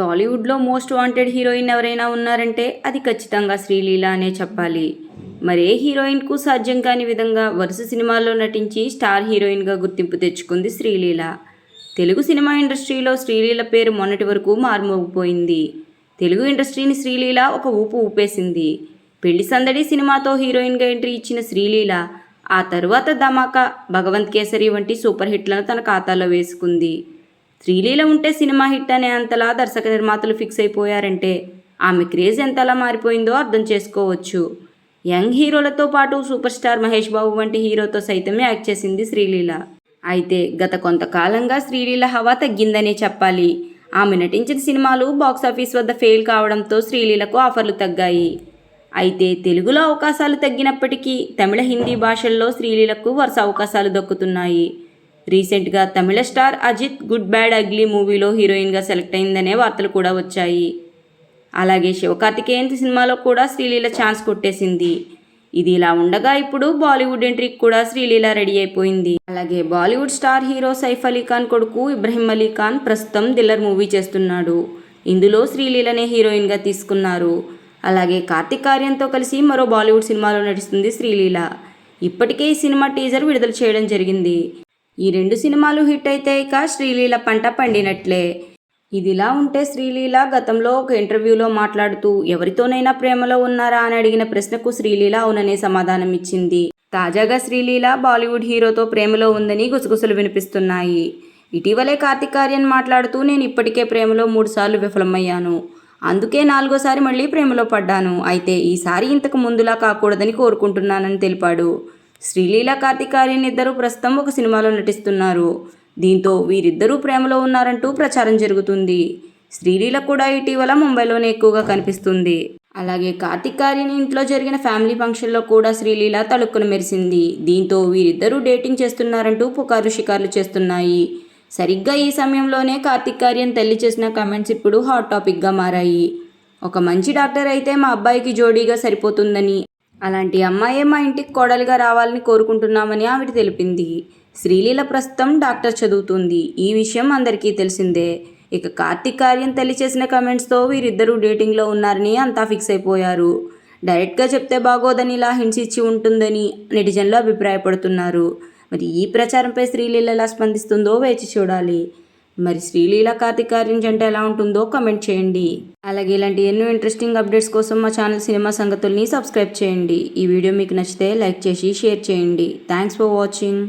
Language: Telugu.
టాలీవుడ్లో మోస్ట్ వాంటెడ్ హీరోయిన్ ఎవరైనా ఉన్నారంటే అది ఖచ్చితంగా శ్రీలీల అనే చెప్పాలి. మరే హీరోయిన్కు సాధ్యం కాని విధంగా వరుస సినిమాల్లో నటించి స్టార్ హీరోయిన్గా గుర్తింపు తెచ్చుకుంది శ్రీలీల. తెలుగు సినిమా ఇండస్ట్రీలో శ్రీలీల పేరు మొన్నటి వరకు మారుమోగిపోయింది. తెలుగు ఇండస్ట్రీని శ్రీలీల ఒక ఊపు ఊపేసింది. పెళ్ళి సందడి సినిమాతో హీరోయిన్గా ఎంట్రీ ఇచ్చిన శ్రీలీల ఆ తరువాత ధమాకా భగవంత్ కేసరి వంటి సూపర్ హిట్లను తన ఖాతాలో వేసుకుంది. శ్రీలీల ఉంటే సినిమా హిట్ అనే అంతలా దర్శక నిర్మాతలు ఫిక్స్ అయిపోయారంటే ఆమె క్రేజ్ ఎంతలా మారిపోయిందో అర్థం చేసుకోవచ్చు. యంగ్ హీరోలతో పాటు సూపర్ స్టార్ మహేష్ బాబు వంటి హీరోతో సైతం యాక్ట్ చేసింది శ్రీలీల. అయితే గత కొంతకాలంగా శ్రీలీల హవా తగ్గిందనే చెప్పాలి. ఆమె నటించిన సినిమాలు బాక్సాఫీస్ వద్ద ఫెయిల్ కావడంతో శ్రీలీలకు ఆఫర్లు తగ్గాయి. అయితే తెలుగులో అవకాశాలు తగ్గినప్పటికీ తమిళ హిందీ భాషల్లో శ్రీలీలకు వరుస అవకాశాలు దక్కుతున్నాయి. రీసెంట్గా Tamil star Ajith good bad ugly మూవీలో హీరోయిన్గా సెలెక్ట్ అయిందనే వార్తలు కూడా వచ్చాయి. అలాగే శివకార్తికేయన్ సినిమాలో కూడా శ్రీలీల ఛాన్స్ కొట్టేసింది. ఇది ఇలా ఉండగా ఇప్పుడు బాలీవుడ్ ఎంట్రీకి కూడా శ్రీలీల రెడీ అయిపోయింది. అలాగే బాలీవుడ్ స్టార్ హీరో సైఫ్ అలీ ఖాన్ కొడుకు ఇబ్రహీం అలీ ఖాన్ ప్రస్తుతం దిల్లర్ మూవీ చేస్తున్నాడు. ఇందులో శ్రీలీలనే హీరోయిన్గా తీసుకున్నారు. అలాగే కార్తిక్ ఆర్యన్తో కలిసి మరో బాలీవుడ్ సినిమాలో నటిస్తుంది శ్రీలీల. ఇప్పటికే ఈ సినిమా టీజర్ విడుదల చేయడం జరిగింది. ఈ రెండు సినిమాలు హిట్ అయితే ఇక శ్రీలీల పంట పండినట్లే. ఇదిలా ఉంటే శ్రీలీల గతంలో ఒక ఇంటర్వ్యూలో మాట్లాడుతూ ఎవరితోనైనా ప్రేమలో ఉన్నారా అని అడిగిన ప్రశ్నకు శ్రీలీల అవుననే సమాధానం ఇచ్చింది. తాజాగా శ్రీలీల బాలీవుడ్ హీరోతో ప్రేమలో ఉందని గుసగుసలు వినిపిస్తున్నాయి. ఇటీవలే కార్తిక్ ఆర్యన్ మాట్లాడుతూ నేను ఇప్పటికే ప్రేమలో మూడుసార్లు విఫలమయ్యాను. అందుకే నాలుగోసారి మళ్ళీ ప్రేమలో పడ్డాను. అయితే ఈసారి ఇంతకు ముందులా కాకూడదని కోరుకుంటున్నానని తెలిపాడు. శ్రీలీల కార్తిక్ ఆర్యన్ ఇద్దరు ప్రస్తుతం ఒక సినిమాలో నటిస్తున్నారు. దీంతో వీరిద్దరూ ప్రేమలో ఉన్నారంటూ ప్రచారం జరుగుతుంది. శ్రీలీల కూడా ఇటీవల ముంబైలోనే ఎక్కువగా కనిపిస్తుంది. అలాగే కార్తిక్ ఆర్యన్ ఇంట్లో జరిగిన ఫ్యామిలీ ఫంక్షన్లో కూడా శ్రీలీల తలుక్కున మెరిసింది. దీంతో వీరిద్దరూ డేటింగ్ చేస్తున్నారంటూ పుకారు షికార్లు చేస్తున్నాయి. సరిగ్గా ఈ సమయంలోనే కార్తిక్ ఆర్యన్ తల్లి చేసిన కమెంట్స్ ఇప్పుడు హాట్ టాపిక్గా మారాయి. ఒక మంచి డాక్టర్ అయితే మా అబ్బాయికి జోడీగా సరిపోతుందని అలాంటి అమ్మాయే మా ఇంటికి కోడలిగా రావాలని కోరుకుంటున్నామని ఆవిడ తెలిపింది. శ్రీలీల ప్రస్తుతం డాక్టర్ చదువుతుంది. ఈ విషయం అందరికీ తెలిసిందే. ఇక కార్తీక్ ఆర్యన్ తల్లి చేసిన కమెంట్స్తో వీరిద్దరూ డేటింగ్లో ఉన్నారని అంతా ఫిక్స్ అయిపోయారు. డైరెక్ట్గా చెప్తే బాగోదని ఇలా హింట్స్ ఇచ్చి ఉంటుందని నెటిజన్లు అభిప్రాయపడుతున్నారు. మరి ఈ ప్రచారంపై శ్రీలీల ఎలా స్పందిస్తుందో వేచి చూడాలి. మరి శ్రీలీల కార్తికార్యం జంట ఎలా ఉంటుందో కమెంట్ చేయండి. అలాగే ఇలాంటి ఎన్నో ఇంట్రెస్టింగ్ అప్డేట్స్ కోసం మా ఛానల్ సినిమా సంగతుల్ని సబ్స్క్రైబ్ చేయండి. ఈ వీడియో మీకు నచ్చితే లైక్ చేసి షేర్ చేయండి. Thanks for watching